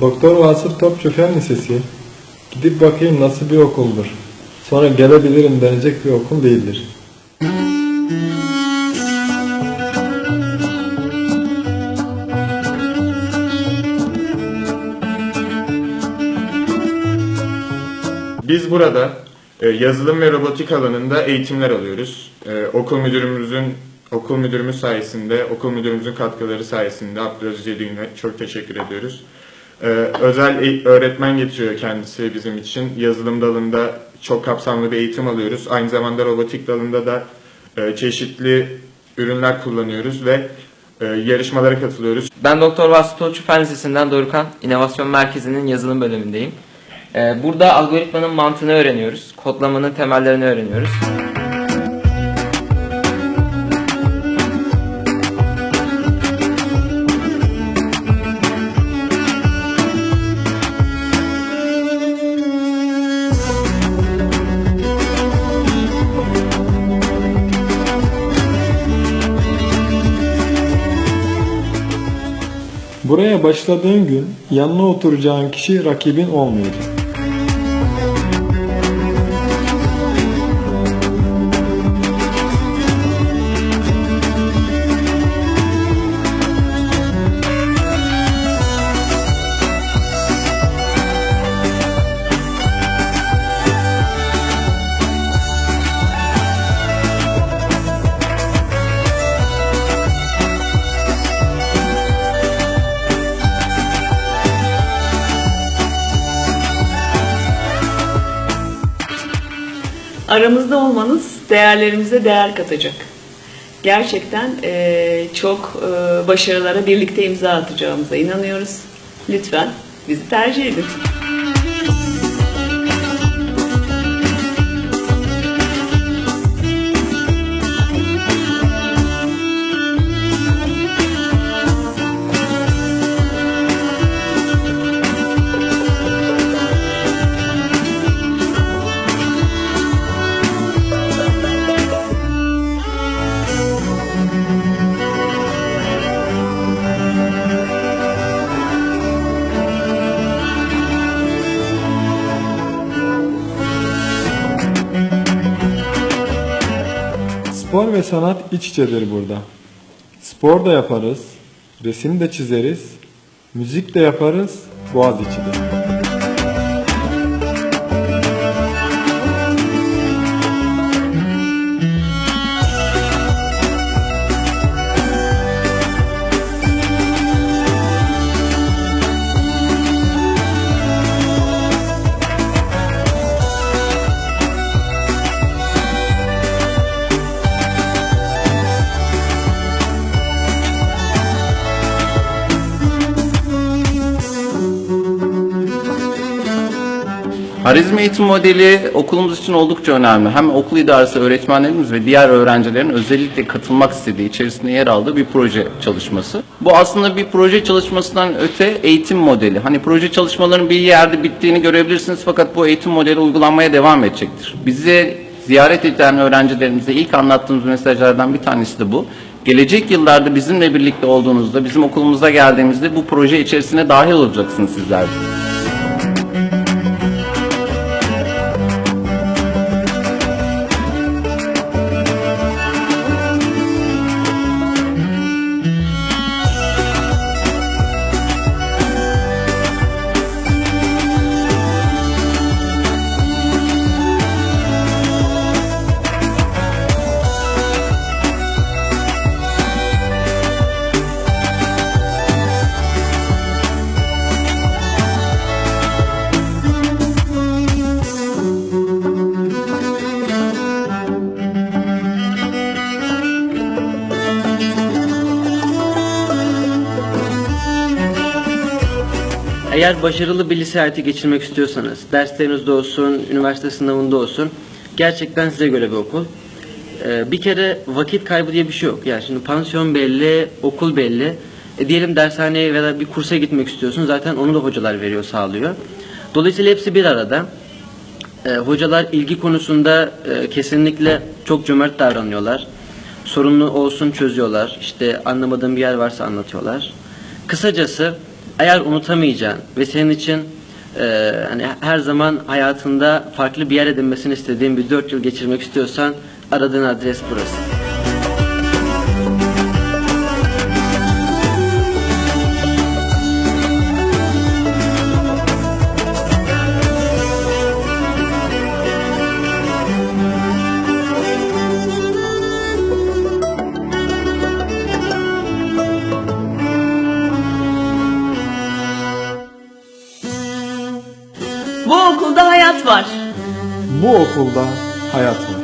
Doktor Vasıf Topçu Fen Lisesi. Gidip bakayım nasıl bir okuldur. Sonra gelebilirim denecek bir okul değildir. Biz burada e, yazılım ve robotik alanında eğitimler alıyoruz. E, okul müdürümüzün okul müdürümüz sayesinde, okul müdürümüzün katkıları sayesinde Abdülaziz Yedin'e çok teşekkür ediyoruz. E, özel e- öğretmen getiriyor kendisi bizim için. Yazılım dalında çok kapsamlı bir eğitim alıyoruz. Aynı zamanda robotik dalında da e, çeşitli ürünler kullanıyoruz ve e, yarışmalara katılıyoruz. Ben Doktor Vasıf Tolçu Fen Lisesi'nden Dorukan, İnovasyon Merkezi'nin yazılım bölümündeyim. Ee, Burada algoritmanın mantığını öğreniyoruz, kodlamanın temellerini öğreniyoruz. Buraya başladığın gün yanına oturacağın kişi rakibin olmayacak. Aramızda olmanız değerlerimize değer katacak. Gerçekten eee, çok eee, başarılara birlikte imza atacağımıza inanıyoruz. Lütfen bizi tercih edin. Spor ve sanat iç içedir burada. Spor da yaparız, resim de çizeriz, müzik de yaparız, boğaz içidir. Harizm eğitim modeli okulumuz için oldukça önemli. Hem okul idaresi, öğretmenlerimiz ve diğer öğrencilerin özellikle katılmak istediği, içerisinde yer aldığı bir proje çalışması. Bu aslında bir proje çalışmasından öte eğitim modeli. Hani proje çalışmaların bir yerde bittiğini görebilirsiniz fakat bu eğitim modeli uygulanmaya devam edecektir. Bizi ziyaret eden öğrencilerimize ilk anlattığımız mesajlardan bir tanesi de bu. Gelecek yıllarda bizimle birlikte olduğunuzda, bizim okulumuza geldiğimizde bu proje içerisine dahil olacaksınız sizler Eğer başarılı bir lise hayatı geçirmek istiyorsanız, derslerinizde olsun, üniversite sınavında olsun, gerçekten size göre bir okul. Ee, bir kere vakit kaybı diye bir şey yok. Yani şimdi pansiyon belli, okul belli. E diyelim dershaneye veya bir kursa gitmek istiyorsun, zaten onu da hocalar veriyor, sağlıyor. Dolayısıyla hepsi bir arada. Ee, hocalar ilgi konusunda e, kesinlikle çok cömert davranıyorlar. Sorunlu olsun çözüyorlar. İşte anlamadığım bir yer varsa anlatıyorlar. Kısacası eğer unutamayacağın ve senin için e, hani her zaman hayatında farklı bir yer edinmesini istediğin bir 4 yıl geçirmek istiyorsan aradığın adres burası. Hayat var. Bu okulda hayat var.